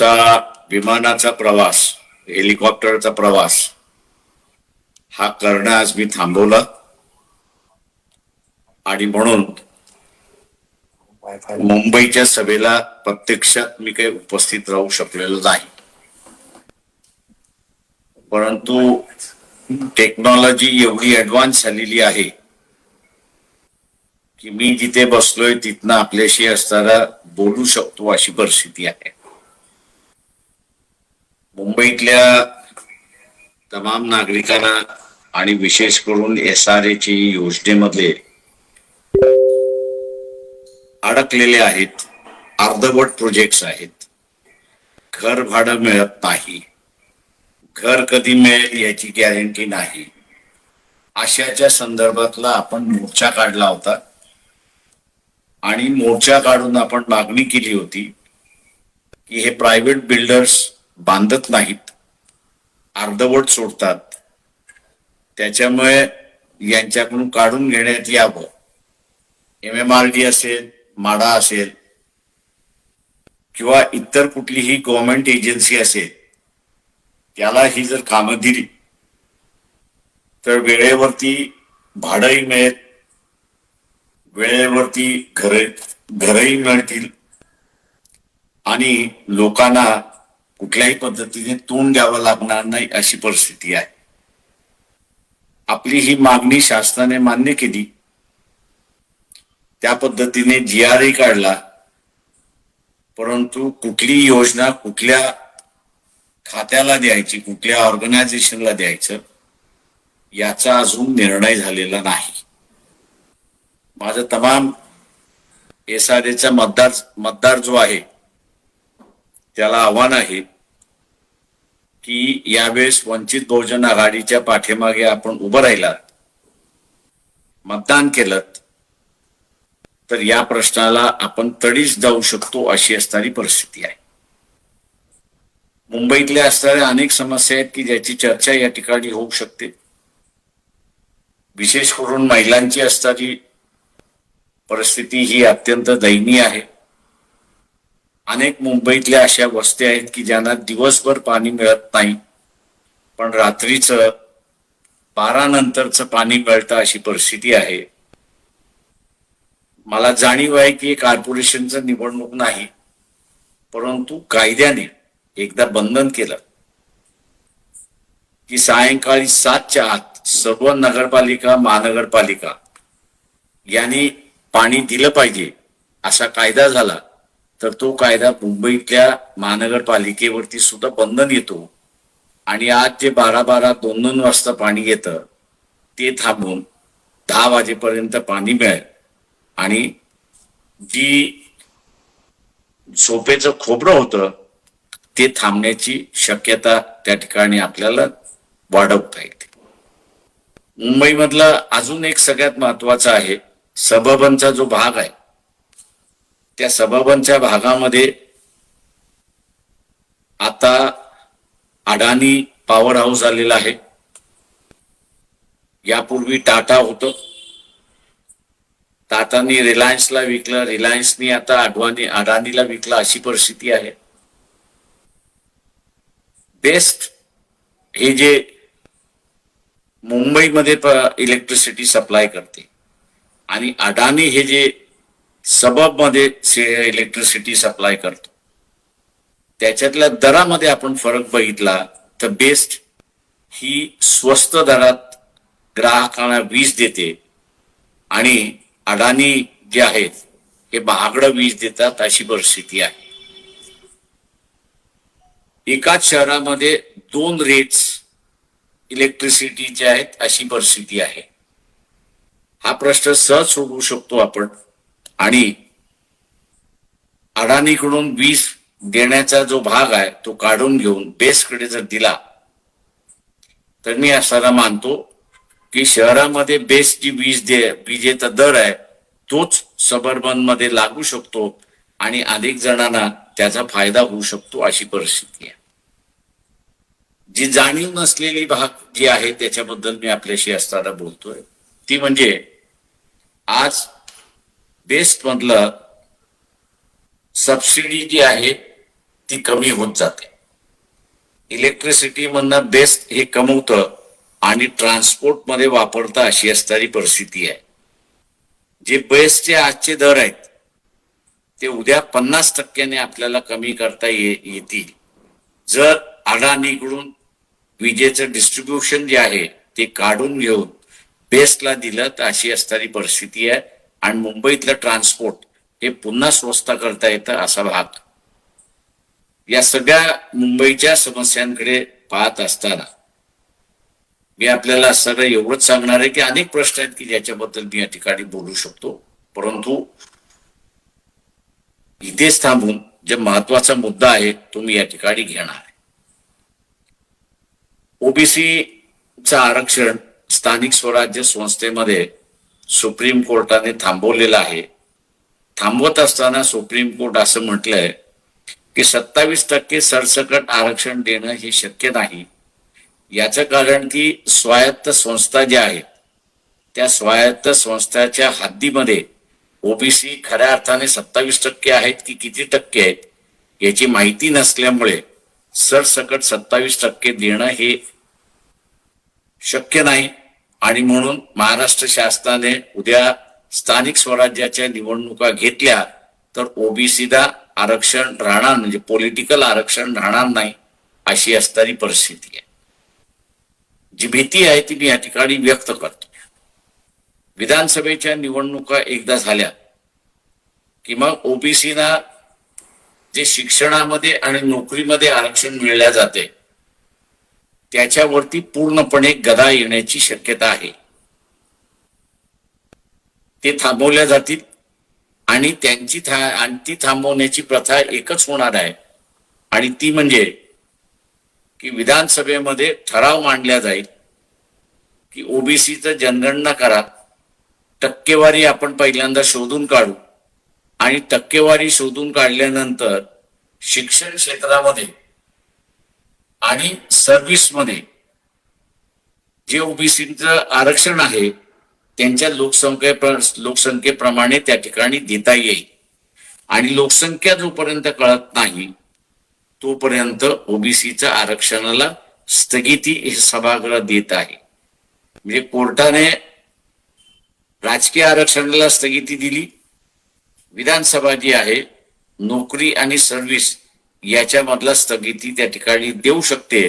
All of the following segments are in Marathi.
असा विमानाचा प्रवास हेलिकॉप्टरचा प्रवास हा करणं आज मी थांबवला. आणि म्हणून मुंबईच्या सभेला प्रत्यक्षात मी काही उपस्थित राहू शकलेलो नाही. परंतु टेक्नॉलॉजी एवढी ऍडव्हान्स झालेली आहे की मी जिथे बसलोय तिथनं आपल्याशी असताना बोलू शकतो अशी परिस्थिती आहे. मुंबईतल्या तमाम नागरिकांना आणि विशेष करून एस आर ची योजनेमध्ये अडकलेले आहेत अर्धवट प्रोजेक्ट्स आहेत. घर भाडं मिळत नाही. घर कधी मिळेल याची गॅरंटी नाही. अशाच्या संदर्भातला आपण मोर्चा काढला होता. आणि मोर्चा काढून आपण मागणी केली होती की हे प्रायव्हेट बिल्डर्स बांधत नाहीत. अर्धवट सोडतात. त्याच्यामुळे यांच्याकडून काढून घेण्यात यावं. एम एम आर डी असेल माडा असेल किंवा इतर कुठलीही गव्हर्नमेंट एजन्सी असेल त्याला ही जर कामं दिली तर वेळेवरती भाडंही मिळेल वेळेवरती घर घरही मिळतील आणि लोकांना कुठल्याही पद्धतीने तोंड द्यावं लागणार नाही अशी परिस्थिती आहे. आपली ही मागणी शासनाने मान्य केली. त्या पद्धतीने जी आरही काढला. परंतु कुठली योजना कुठल्या खात्याला द्यायची कुठल्या ऑर्गनायझेशनला द्यायचं याचा अजून निर्णय झालेला नाही. माझं तमाम एस आर एचा मतदार मतदार जो आहे त्याला आव्हान आहे की यावेळेस वंचित बहुजन आघाडीच्या पाठीमागे आपण उभं राहिलात मतदान केलं तर या प्रश्नाला आपण तडीच जाऊ शकतो अशी असणारी परिस्थिती आहे. मुंबईतल्या असणाऱ्या अनेक समस्या आहेत की ज्याची चर्चा या ठिकाणी होऊ शकते. विशेष करून महिलांची असणारी परिस्थिती ही अत्यंत दयनीय आहे. अनेक मुंबईतल्या अशा वस्त्या आहेत की ज्यांना दिवसभर पाणी मिळत नाही पण रात्रीचं बारा नंतरचं पाणी मिळतं अशी परिस्थिती आहे. मला जाणीव आहे की कॉर्पोरेशनचं निवडणूक नाही परंतु कायद्याने एकदा बंधन केलं की सायंकाळी सातच्या आत सर्व नगरपालिका महानगरपालिका यांनी पाणी दिलं पाहिजे असा कायदा झाला. तर तो कायदा मुंबईतल्या महानगरपालिकेवरती सुद्धा बंधन येतो. आणि आज जे बारा बारा दोन दोन वाजता पाणी येतं ते थांबून दहा वाजेपर्यंत पाणी मिळेल. आणि जी झोपेचं खोबरं होतं ते थांबण्याची शक्यता त्या ठिकाणी आपल्याला वाढवता येते. मुंबईमधला अजून एक सगळ्यात महत्त्वाचा आहे सबबनचा जो भाग आहे त्या सबबनच्या भागामध्ये आता अडाणी पॉवर हाऊस आलेला आहे. यापूर्वी टाटा होतं. टाटानी रिलायन्सला विकलं. रिलायन्सनी आता अडवाणी अडाणीला विकला अशी परिस्थिती आहे. बेस्ट हे जे मुंबईमध्ये इलेक्ट्रिसिटी सप्लाय करते. आणि अडाणी हे जे सबबमध्ये इलेक्ट्रिसिटी सप्लाय करतो. त्याच्यातल्या दरामध्ये आपण फरक बघितला तर बेस्ट ही स्वस्त दरात ग्राहकांना वीज देते आणि अडाणी जे आहेत हे महागडं वीज देतात अशी परिस्थिती आहे. एकाच शहरामध्ये दोन रेट्स इलेक्ट्रिसिटीचे आहेत अशी परिस्थिती आहे. हा प्रश्न सहज सोडवू शकतो आपण. आणि अडाणीकडून वीज देण्याचा जो भाग आहे तो काढून घेऊन बेसकडे जर दिला तर मी असाला मानतो की शहरामध्ये बेसची वीज दे विजेचा दर आहे तोच सबर्बनमध्ये लागू शकतो आणि अनेक जणांना त्याचा फायदा होऊ शकतो अशी परिस्थिती आहे. जी जाणीव नसलेली भाग जी आहे त्याच्याबद्दल मी आपल्याशी असताना बोलतोय. ती म्हणजे आज बेस्ट मधलं सबसिडी जी आहे ती कमी होत जाते. इलेक्ट्रिसिटी मधनं बेस्ट हे कमवतं आणि ट्रान्सपोर्टमध्ये वापरतं अशी असणारी परिस्थिती आहे. जे बेस्टचे आजचे दर आहेत ते उद्या पन्नास टक्क्याने आपल्याला कमी करता येतील. जर अडाणीकडून विजेचं डिस्ट्रीब्युशन जे आहे ते काढून घेऊन बेस्टला दिलं तर अशी असणारी परिस्थिती आहे. आणि मुंबईतलं ट्रान्सपोर्ट हे पुन्हा स्वस्त करता येतं असा भाग. या सगळ्या मुंबईच्या समस्यांकडे पाहत असताना मी आपल्याला सगळं एवढंच सांगणार आहे की अनेक प्रश्न आहेत की ज्याच्याबद्दल मी या ठिकाणी बोलू शकतो. परंतु इथेच थांबून जे महत्त्वाचा मुद्दा आहे तो मी या ठिकाणी घेणार आहे. ओबीसीचं आरक्षण स्थानिक स्वराज्य संस्थेमध्ये सुप्रीम कोर्टाने थांबवलेलं आहे. थांबवत असताना सुप्रीम कोर्ट असं म्हटलंय की सत्तावीस टक्के सरसकट आरक्षण देणं हे शक्य नाही. याचं कारण की स्वायत्त संस्था ज्या आहेत त्या स्वायत्त संस्थाच्या हद्दीमध्ये ओबीसी खऱ्या अर्थाने सत्तावीस टक्के आहेत की किती टक्के आहेत याची माहिती नसल्यामुळे सरसकट सत्तावीस टक्के देणं हे शक्य नाही. आणि म्हणून महाराष्ट्र शासनाने उद्या स्थानिक स्वराज्याच्या निवडणुका घेतल्या तर ओबीसीला आरक्षण राहणार म्हणजे पॉलिटिकल आरक्षण राहणार नाही अशी असणारी परिस्थिती आहे. जी भीती आहे ती मी या ठिकाणी व्यक्त करतो. विधानसभेच्या निवडणुका एकदा झाल्या की मग ओबीसीना जे शिक्षणामध्ये आणि नोकरीमध्ये आरक्षण मिळल्या जाते त्याच्यावरती पूर्णपणे गदा येण्याची शक्यता आहे. ते थांबवल्या जातील आणि त्यांची था आणि ती थांबवण्याची प्रथा एकच होणार आहे. आणि ती म्हणजे की विधानसभेमध्ये ठराव मांडला जाईल की ओबीसीचं जनगणना करा टक्केवारी आपण पहिल्यांदा शोधून काढू आणि टक्केवारी शोधून काढल्यानंतर शिक्षण क्षेत्रामध्ये आणि सर्व्हिसमध्ये जे ओबीसीचं आरक्षण आहे त्यांच्या लोकसंख्ये लोकसंख्येप्रमाणे त्या ठिकाणी देता येईल. आणि लोकसंख्या जोपर्यंत कळत नाही तोपर्यंत ओबीसीच्या आरक्षणाला स्थगिती हे सभागृह देत आहे. म्हणजे कोर्टाने राजकीय आरक्षणाला स्थगिती दिली. विधानसभा जी आहे नोकरी आणि सर्व्हिस याच्यामधला स्थगिती त्या ठिकाणी देऊ शकते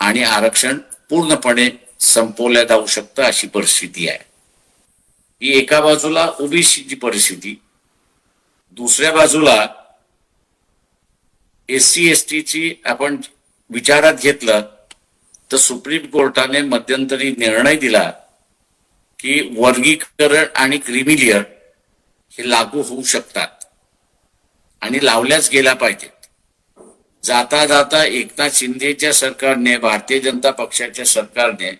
आणि आरक्षण पूर्णपणे संपवल्या जाऊ शकतं अशी परिस्थिती आहे. ही एका बाजूला ओबीसीची परिस्थिती दुसऱ्या बाजूला एस सी एस टीची आपण विचारात घेतलं तर सुप्रीम कोर्टाने मध्यंतरी निर्णय दिला की वर्गीकरण आणि क्रिमिलियर हे लागू होऊ शकतात आणि लावल्याच गेल्या पाहिजेत. जाता जाता एकनाथ शिंदेच्या सरकारने भारतीय जनता पक्षाच्या सरकारने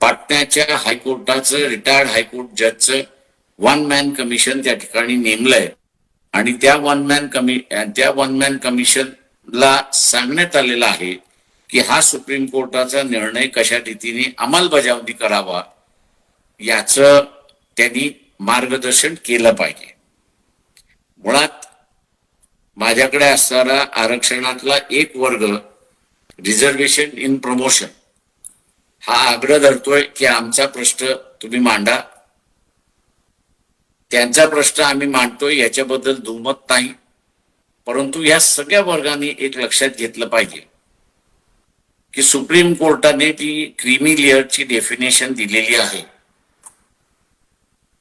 पाटण्याच्या हायकोर्टाचं रिटायर्ड हायकोर्ट जजचं वन मॅन कमिशन त्या ठिकाणी नेमलंय. आणि त्या वन मॅन कमी त्या वन मॅन कमिशनला सांगण्यात आलेलं आहे की हा सुप्रीम कोर्टाचा निर्णय कशा रीतीने अंमलबजावणी करावा याचं त्यांनी मार्गदर्शन केलं पाहिजे. मुळात माझ्याकडे असणारा आरक्षणातला एक वर्ग रिझर्वेशन इन प्रमोशन हा आग्रह धरतोय की आमचा प्रश्न तुम्ही मांडा. त्यांचा प्रश्न आम्ही मांडतोय याच्याबद्दल दुमत नाही. परंतु या सगळ्या वर्गाने एक लक्षात घेतलं पाहिजे की सुप्रीम कोर्टाने ती क्रीमी लेअरची डेफिनेशन दिलेली आहे.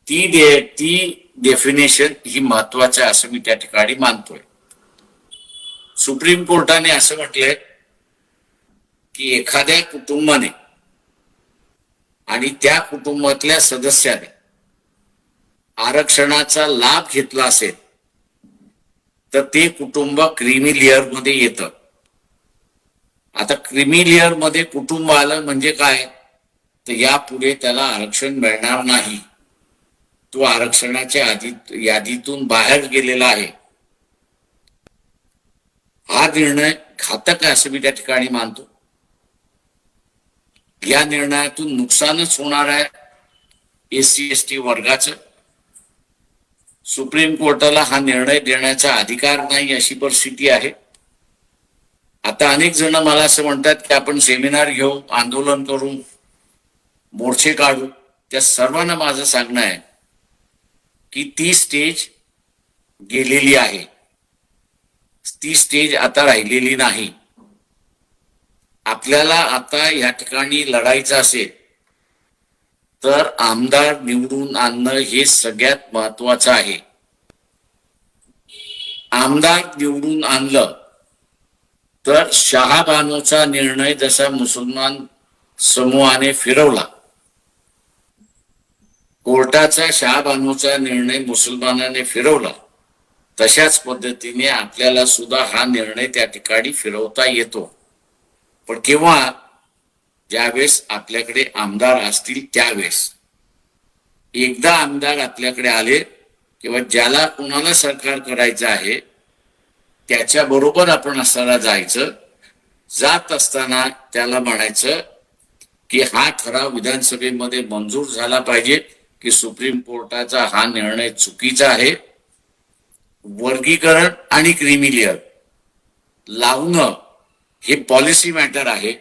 ती दे ती डेफिनेशन ही महत्वाचं असं मी त्या ठिकाणी मानतोय. सुप्रीम कोर्टाने असं म्हटलंय की एखाद्या कुटुंबाने आणि त्या कुटुंबातल्या सदस्याने आरक्षणाचा लाभ घेतला असेल तर ते कुटुंब क्रिमी लेअरमध्ये येतं. आता क्रिमी लेअरमध्ये कुटुंब आलं म्हणजे काय? तर यापुढे त्याला आरक्षण मिळणार नाही. तो आरक्षणाच्या यादीतून बाहेर गेलेला आहे. हा निर्णय घातक आहे असं मी त्या ठिकाणी मानतो. या निर्णयातून नुकसानच होणार आहे एससी एस टी वर्गाचं. सुप्रीम कोर्टाला हा निर्णय देण्याचा अधिकार नाही अशी परिस्थिती आहे. आता अनेक जण मला असं म्हणतात की आपण सेमिनार घेऊ आंदोलन करू मोर्चे काढू. त्या सर्वांना माझं सांगणं आहे की ती स्टेज गेलेली आहे. ती स्टेज आता राहिलेली नाही. आपल्याला आता या ठिकाणी लढायचं असेल तर आमदार निवडून आणणं हे सगळ्यात महत्वाचं आहे. आमदार निवडून आणलं तर शहाबानोचा निर्णय जसा मुसलमान समूहाने फिरवला कोर्टाचा शहाबानोचा निर्णय मुसलमानाने फिरवला तशाच पद्धतीने आपल्याला सुद्धा हा निर्णय त्या ठिकाणी फिरवता येतो. पण केव्हा? ज्यावेळेस आपल्याकडे आमदार असतील त्यावेळेस. एकदा आमदार आपल्याकडे आले किंवा ज्याला कुणाला सरकार करायचं आहे त्याच्या बरोबर आपण असताना जायचं. जात असताना त्याला म्हणायचं की हा ठराव विधानसभेमध्ये मंजूर झाला पाहिजे की सुप्रीम कोर्टाचा हा निर्णय चुकीचा आहे. वर्गीकरण आणि क्रिमिलियर लावणं हे पॉलिसी मॅटर आहे.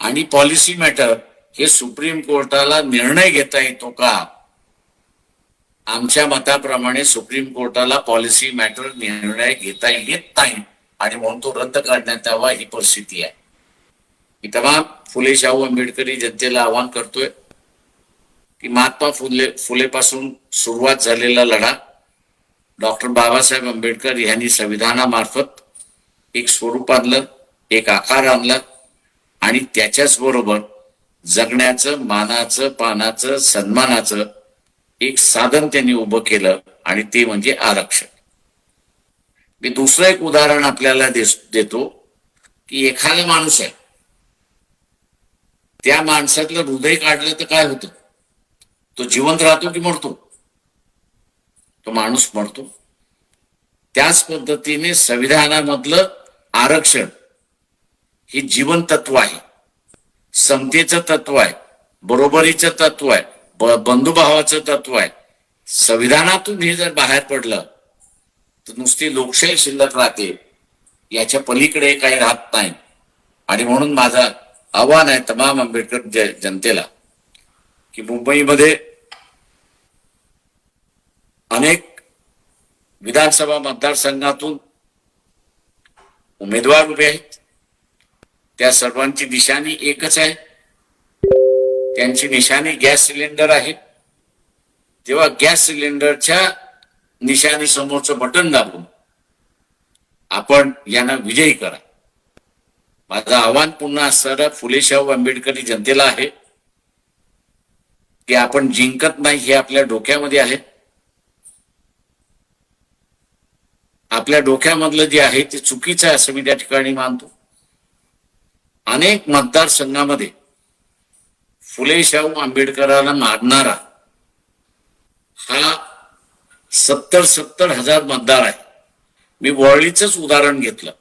आणि पॉलिसी मॅटर हे सुप्रीम कोर्टाला निर्णय घेता येतो का? आमच्या मताप्रमाणे सुप्रीम कोर्टाला पॉलिसी मॅटर निर्णय घेता येत नाही. आणि म्हणून तो रद्द करण्यात यावा ही परिस्थिती आहे. मी तमाम फुले शाहू आंबेडकरी जनतेला आवाहन करतोय की महात्मा फुले फुलेपासून सुरुवात झालेला लढा डॉक्टर बाबासाहेब आंबेडकर यांनी संविधानामार्फत एक स्वरूप आणलं एक आकार आणला आणि त्याच्याच बरोबर जगण्याचं मानाचं पानाचं सन्मानाचं एक साधन त्यांनी उभं केलं आणि ते म्हणजे आरक्षण. मी दुसरं एक उदाहरण आपल्याला देतो की एखादा माणूस आहे. त्या माणसातलं हृदय काढलं तर काय होतं? तो जिवंत राहतो की मरतो? तो माणूस मरतो त्याच पद्धतीने संविधानामधलं आरक्षण हे जीवन तत्व आहे. समतेचं तत्व आहे. बरोबरीचं तत्व आहे. ब- बंधुभावाचं तत्व आहे. संविधानातून हे जर बाहेर पडलं तर नुसती लोकशाही शिल्लक राहते. याच्या पलीकडे काही राहत नाही. आणि म्हणून माझं आव्हान आहे तमाम आंबेडकर जनतेला की मुंबईमध्ये अनेक विधानसभा मतदारसंघातून उमेदवार उभे आहेत. त्या सर्वांची निशाणी एकच आहे. त्यांची निशाणी गॅस सिलेंडर आहे. तेव्हा गॅस सिलेंडरच्या निशाणी समोरचं बटन दाबून आपण यांना विजयी करा. माझं आव्हान पुन्हा असणाऱ्या फुले शाहू आंबेडकरी जनतेला आहे. की आपण जिंकत नाही हे आपल्या डोक्यामध्ये आहे. आपल्या डोक्यामधलं जे आहे ते चुकीचं आहे असं मी त्या ठिकाणी मानतो. अनेक मतदारसंघामध्ये फुले शाहू आंबेडकरांना मारणारा हा सत्तर सत्तर हजार मतदार आहे. मी वरळीच उदाहरण घेतलं.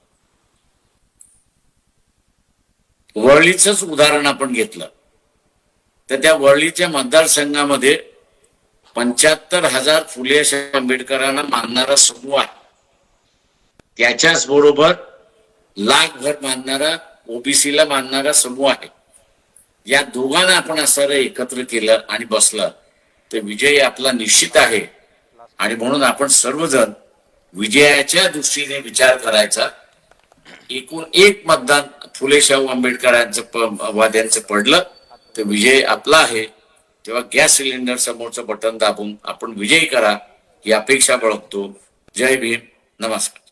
वरळीच उदाहरण आपण घेतलं. तर त्या वळलीच्या मतदारसंघामध्ये पंच्याहत्तर हजार फुले शाहू आंबेडकरांना मानणारा समूह आहे. त्याच्याच बरोबर लाखभर मानणारा ओबीसीला मानणारा समूह आहे. या दोघांना आपण असं एकत्र केलं आणि बसलं तर विजय आपला निश्चित आहे. आणि म्हणून आपण सर्वजण विजयाच्या दृष्टीने विचार करायचा. एकूण एक मतदान फुले शाहू आंबेडकरांचं वाद्यांचं पडलं तर विजय आपला आहे. तेव्हा गॅस सिलेंडर समोरचं बटन दाबून आपण विजयी करा ही अपेक्षा बाळगतो. जय भीम. नमस्कार.